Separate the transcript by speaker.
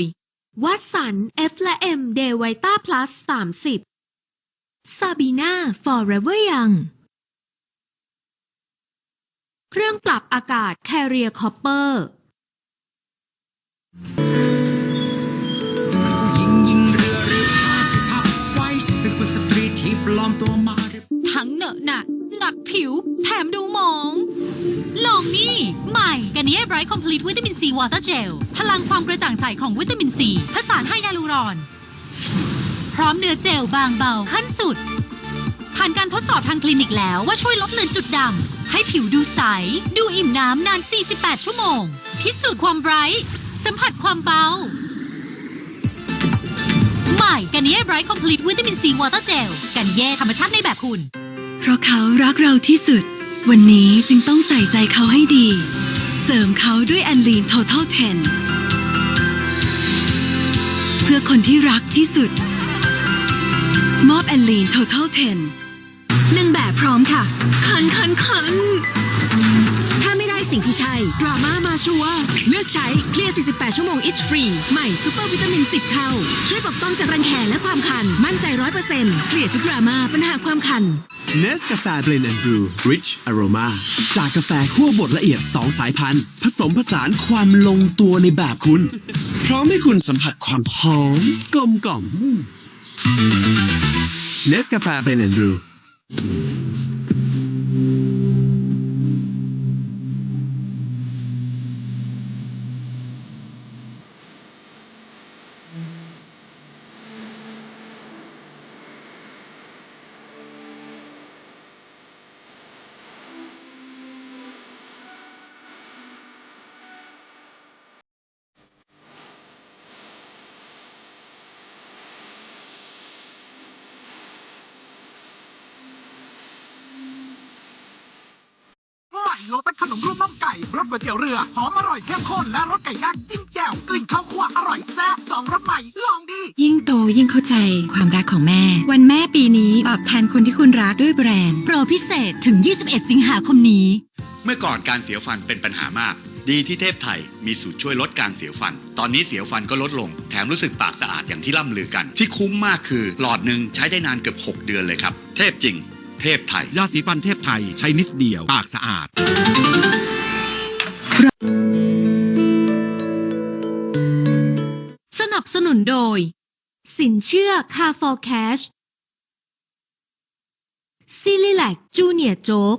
Speaker 1: ย วัดสัน F และ M เดวิต้าพลัส30ซาบีนา Forever Young เครื่องปรับอากาศ Carrier Copper
Speaker 2: ยิงยิงเรือหรือพาที่พับไว้เป็นกุลสตรีที่ปลอมตัวมาหรือ
Speaker 3: ทั้งเหนอะหนะหนักผิวแถมดูหมองลองนี่ ใหม่กันนี้ไบรท์คอมพลีทวิตามินซีวอเตอร์เจลพลังความกระจ่างใสของวิตามินซีผสานไฮยาลูรอน พร้อมเนื้อเจลบางเบาขั้นสุด ผ่านการทดสอบทางคลินิกแล้วว่าช่วยลดเลือนจุดดำ ให้ผิวดูใส ดูอิ่มน้ำนาน 48 ชั่วโมง พิสูจน์ความไบรท์สัมผัสความเบา ใหม่กันนี้ไบรท์คอมพลีทวิตามินซีวอเตอร์เจลกันเย่ธรรมชาติในแบบคุณ
Speaker 4: เพราะเขารักเราที่สุด วันนี้จึงต้องใส่ใจเขาให้ดี เสริมเขาด้วยแอนลีน Total 10 เพื่อคนที่รักที่สุด มอบแอนลีน Total 10
Speaker 5: หนึ่งแบบพร้อมค่ะคันคันคันถ้าไม่ได้สิ่งที่ใช่ดราม่ามาชัวเลือกใช้เคลียร์ 48 ชั่วโมง itch free ใหม่ซูเปอร์วิตามิน 10 เท่า ช่วยปกป้องจากรังแคและความคัน มั่นใจ 100%เคลียร์ทุกดราม่าปัญหาความคัน
Speaker 6: เนสกาแฟเบลนด์แอนด์บรู Rich Aroma จากกาแฟขั้วบดละเอียด 2 สายพันธุ์ ผสมผสานความลงตัวในแบบคุณ พร้อมให้คุณสัมผัสความหอมกลมกล่อมเนสกาแฟเบลนด์แอนด์บรู
Speaker 2: โลตัสขนมรวมน่องไก่รสก๋วยเตี๋ยวเรือหอมอร่อยเข้มข้นและรสไก่ย่างจิ้มแจ่วกลิ่นข้าวคั่วอร่อยแซ่บสองรสใหม่ลองดี
Speaker 4: ยิ่งโตยิ่งเข้าใจความรักของแม่ วันแม่ปีนี้ตอบแทนคนที่คุณรักด้วยแบรนด์
Speaker 3: โปรพิเศษถึง 21 สิงหาคมนี้
Speaker 7: เมื่อก่อนการเสียวฟันเป็นปัญหามากดีที่เทพไทยมีสูตรช่วยลดการเสียวฟัน ตอนนี้เสียวฟันก็ลดลง แถมรู้สึกปากสะอาดอย่างที่ล่ำลือกัน ที่คุ้มมากคือ หลอดหนึ่งใช้ได้นานเกือบ 6 เดือนเลยครับ เทพจริง เทพไทย
Speaker 8: ยาสีฟันเทพไทยใช้นิดเดียว ปากสะอาด
Speaker 1: สนับสนุนโดย สินเชื่อ Car for Cash ซิลิแลกจูเนียโจ๊ก